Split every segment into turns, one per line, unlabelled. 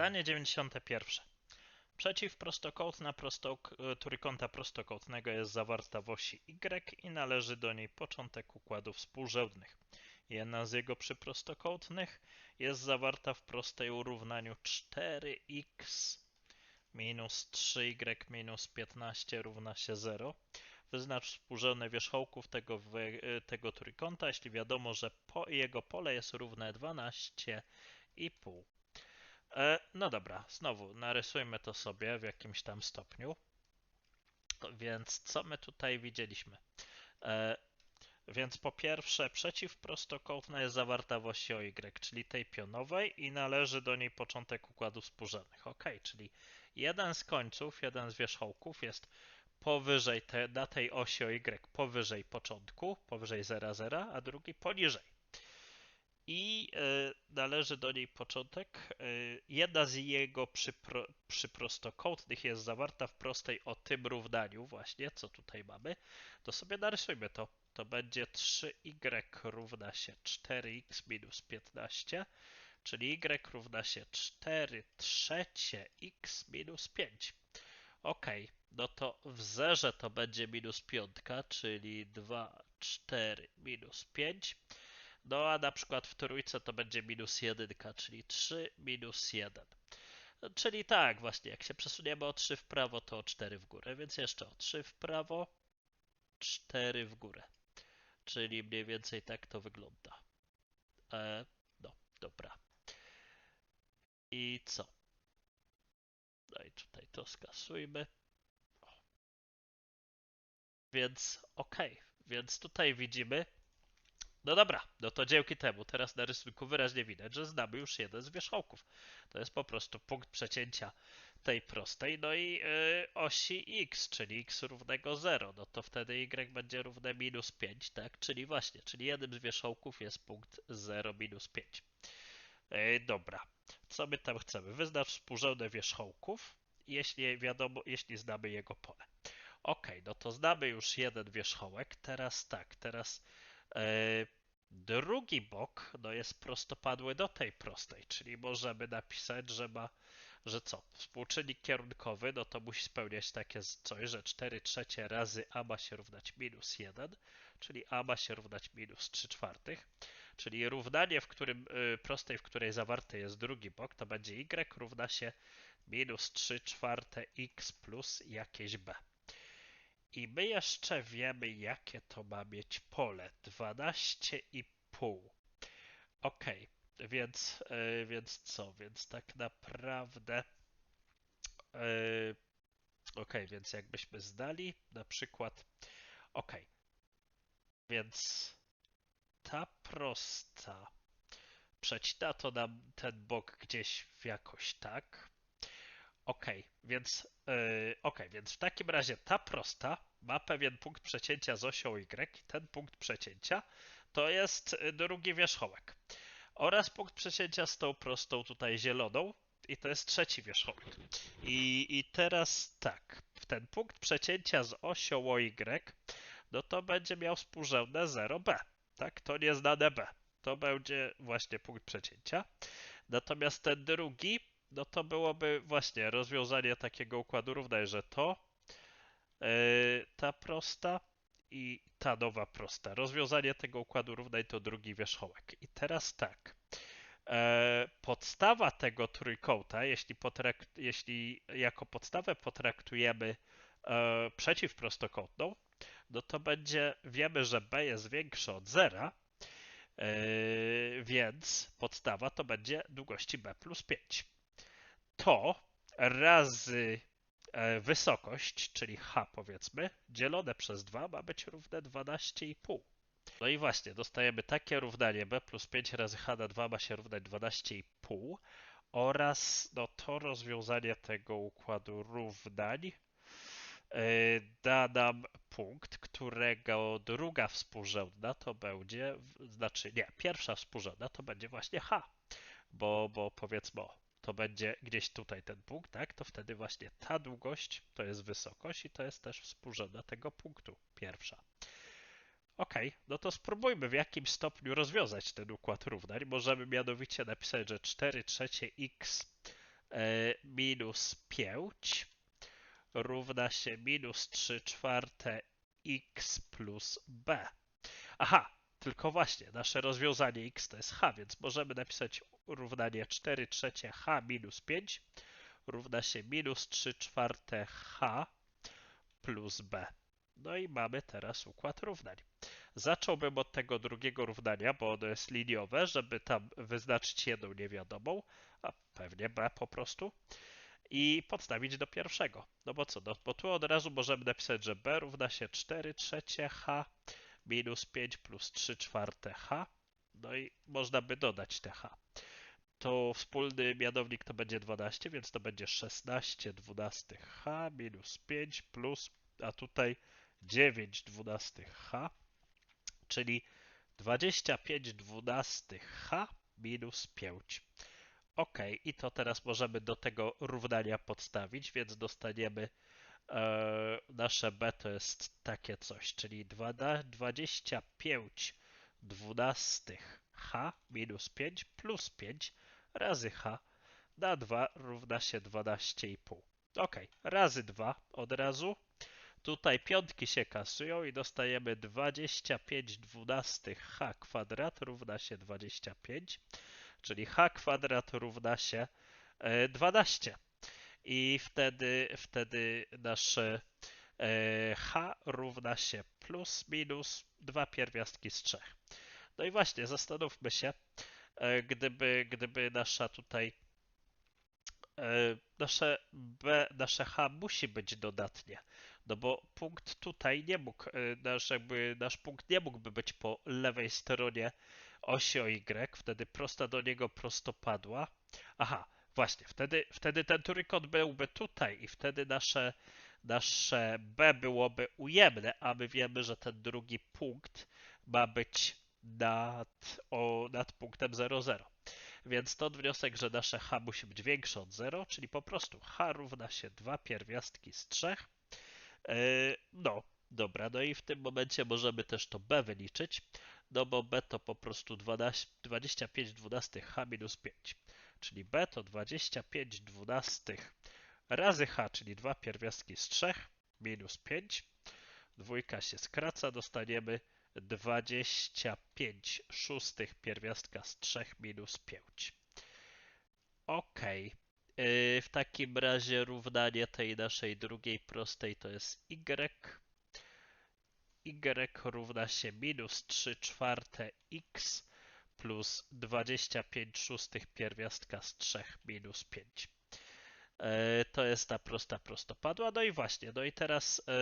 Zadanie 91. Przeciwprostokątna prostok trójkąta prostokątnego jest zawarta w osi y i należy do niej początek układów współrzędnych. Jedna z jego przyprostokątnych jest zawarta w prostej urównaniu 4x minus 3y minus 15 równa się 0. Wyznacz współrzędne wierzchołków tego, tego trójkąta, jeśli wiadomo, że po, jego pole jest równe 12,5. E, no dobra, znowu narysujmy to sobie w jakimś tam stopniu. Więc co my tutaj widzieliśmy? E, więc po pierwsze, przeciwprostokątna jest zawarta w osi OY, czyli tej pionowej i należy do niej początek układów współrzędnych. Ok, czyli jeden z końców, jeden z wierzchołków jest powyżej te, na tej osi OY, powyżej początku, powyżej 0, 0, a drugi poniżej i e, należy do niej początek. E, jedna z jego przypro, przyprostokątnych jest zawarta w prostej o tym równaniu właśnie, co tutaj mamy. To sobie narysujmy to. To będzie 3y równa się 4x minus 15, czyli y równa się 4 trzecie x minus 5. Ok, no to w zerze to będzie minus piątka, czyli 2, 4 minus 5. No a na przykład w trójce to będzie minus jedynka, czyli 3 minus 1. Czyli tak, właśnie, jak się przesuniemy o 3 w prawo, to o 4 w górę, więc jeszcze o 3 w prawo, 4 w górę. Czyli mniej więcej tak to wygląda. E, no, dobra. I co? No i tutaj to skasujmy. O. Więc ok, więc tutaj widzimy, no dobra, no to dzięki temu teraz na rysunku wyraźnie widać, że znamy już jeden z wierzchołków. To jest po prostu punkt przecięcia tej prostej, no i yy, osi x, czyli x równego 0, no to wtedy y będzie równe minus 5, tak? Czyli właśnie, czyli jednym z wierzchołków jest punkt 0 minus 5. Yy, dobra, co my tam chcemy? Wyznacz współrzędne wierzchołków, jeśli wiadomo, jeśli znamy jego pole. Ok, no to znamy już jeden wierzchołek, teraz tak, teraz E, drugi bok no jest prostopadły do tej prostej, czyli możemy napisać, że ma, że co? Współczynnik kierunkowy, no to musi spełniać takie coś, że 4 trzecie razy a ma się równać minus 1, czyli a ma się równać minus 3 czwartych, czyli równanie, w którym y, prostej, w której zawarty jest drugi bok, to będzie y równa się minus 3 czwarte x plus jakieś b. I my jeszcze wiemy, jakie to ma mieć pole. 12,5. Ok, więc, yy, więc co? Więc tak naprawdę. Yy, ok, więc jakbyśmy zdali na przykład. Ok, więc ta prosta przecina to nam ten bok gdzieś w jakoś tak. Ok, więc, yy, ok, więc w takim razie ta prosta ma pewien punkt przecięcia z osią Y. Ten punkt przecięcia to jest drugi wierzchołek. Oraz punkt przecięcia z tą prostą tutaj zieloną. I to jest trzeci wierzchołek. I, I teraz tak, ten punkt przecięcia z osią Y, no to będzie miał współrzędne 0b. Tak, to nieznane b. To będzie właśnie punkt przecięcia. Natomiast ten drugi no to byłoby właśnie rozwiązanie takiego układu równaj, że to, yy, ta prosta i ta nowa prosta. Rozwiązanie tego układu równaj to drugi wierzchołek. I teraz tak. E, podstawa tego trójkąta, jeśli, potrakt, jeśli jako podstawę potraktujemy e, przeciwprostokątną, no to będzie, wiemy, że b jest większe od zera, więc podstawa to będzie długości b plus 5 to razy e, wysokość, czyli h powiedzmy, dzielone przez 2 ma być równe 12,5. No i właśnie, dostajemy takie równanie b plus 5 razy h na 2 ma się równać 12,5 oraz no to rozwiązanie tego układu równań yy, da nam punkt, którego druga współrzędna to będzie, znaczy nie, pierwsza współrzędna to będzie właśnie h, bo, bo powiedzmy o, to będzie gdzieś tutaj ten punkt, tak? To wtedy właśnie ta długość to jest wysokość i to jest też współrzędna tego punktu pierwsza. Ok, no to spróbujmy w jakim stopniu rozwiązać ten układ równań. Możemy mianowicie napisać, że 4 trzecie x e, minus 5 równa się minus 3 czwarte x plus b. Aha, tylko właśnie, nasze rozwiązanie x to jest h, więc możemy napisać równanie 4 trzecie h minus 5 równa się minus 3 czwarte h plus b. No i mamy teraz układ równań. Zacząłbym od tego drugiego równania, bo ono jest liniowe, żeby tam wyznaczyć jedną niewiadomą, a pewnie b po prostu, i podstawić do pierwszego. No bo co, no, bo tu od razu możemy napisać, że b równa się 4 trzecie h minus 5 plus 3 czwarte h, no i można by dodać te h. To wspólny mianownik to będzie 12, więc to będzie 16 12 h minus 5 plus, a tutaj 9 12 h, czyli 25 12 h minus 5. Ok, i to teraz możemy do tego równania podstawić, więc dostaniemy e, nasze b to jest takie coś, czyli 12 25 12 h minus 5 plus 5 razy h na 2 równa się 12,5. Ok, razy 2 od razu. Tutaj piątki się kasują i dostajemy 25 12 h kwadrat równa się 25, czyli h kwadrat równa się e, 12. I wtedy, wtedy nasze e, h równa się plus minus dwa pierwiastki z 3. No i właśnie, zastanówmy się, e, gdyby, gdyby nasza tutaj e, nasze b, nasze h musi być dodatnie, no bo punkt tutaj nie mógł, e, nasz, jakby, nasz punkt nie mógłby być po lewej stronie osi o y, wtedy prosta do niego prostopadła. Aha, właśnie, wtedy, wtedy ten trójkąt byłby tutaj i wtedy nasze, nasze b byłoby ujemne, a my wiemy, że ten drugi punkt ma być nad, o, nad punktem 0,0. Więc to wniosek, że nasze h musi być większe od 0, czyli po prostu h równa się 2 pierwiastki z 3. Yy, no, dobra, no i w tym momencie możemy też to b wyliczyć, no bo b to po prostu 12, 25 12 h minus 5, czyli b to 25 12 razy h, czyli 2 pierwiastki z 3 minus 5. Dwójka się skraca, dostaniemy 25 szóstych pierwiastka z 3 minus 5. Ok. W takim razie równanie tej naszej drugiej prostej to jest y. y równa się minus 3 czwarte x plus 25 szóstych pierwiastka z 3 minus 5. E, To jest ta prosta prostopadła. No i właśnie, no i teraz e,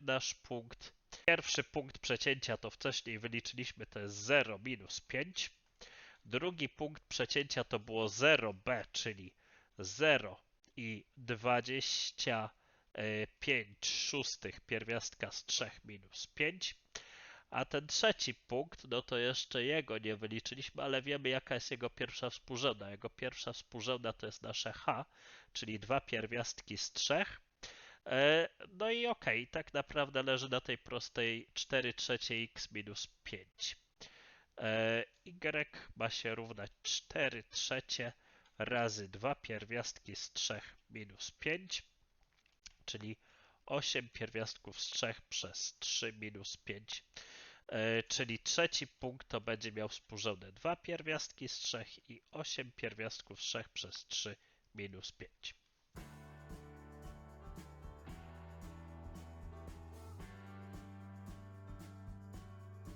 nasz punkt Pierwszy punkt przecięcia to wcześniej wyliczyliśmy, to jest 0 minus 5. Drugi punkt przecięcia to było 0b, czyli 0 i 25 szóstych pierwiastka z 3 minus 5. A ten trzeci punkt, no to jeszcze jego nie wyliczyliśmy, ale wiemy jaka jest jego pierwsza współrzędna. Jego pierwsza współrzędna to jest nasze h, czyli dwa pierwiastki z 3 E, no i okay, tak naprawdę leży na tej prostej 4 trzecie x minus 5. E, y ma się równać 4 trzecie razy 2 pierwiastki z 3 minus 5, czyli 8 pierwiastków z 3 przez 3 minus 5. E, czyli trzeci punkt to będzie miał współrzędne 2 pierwiastki z 3 i 8 pierwiastków z 3 przez 3 minus 5.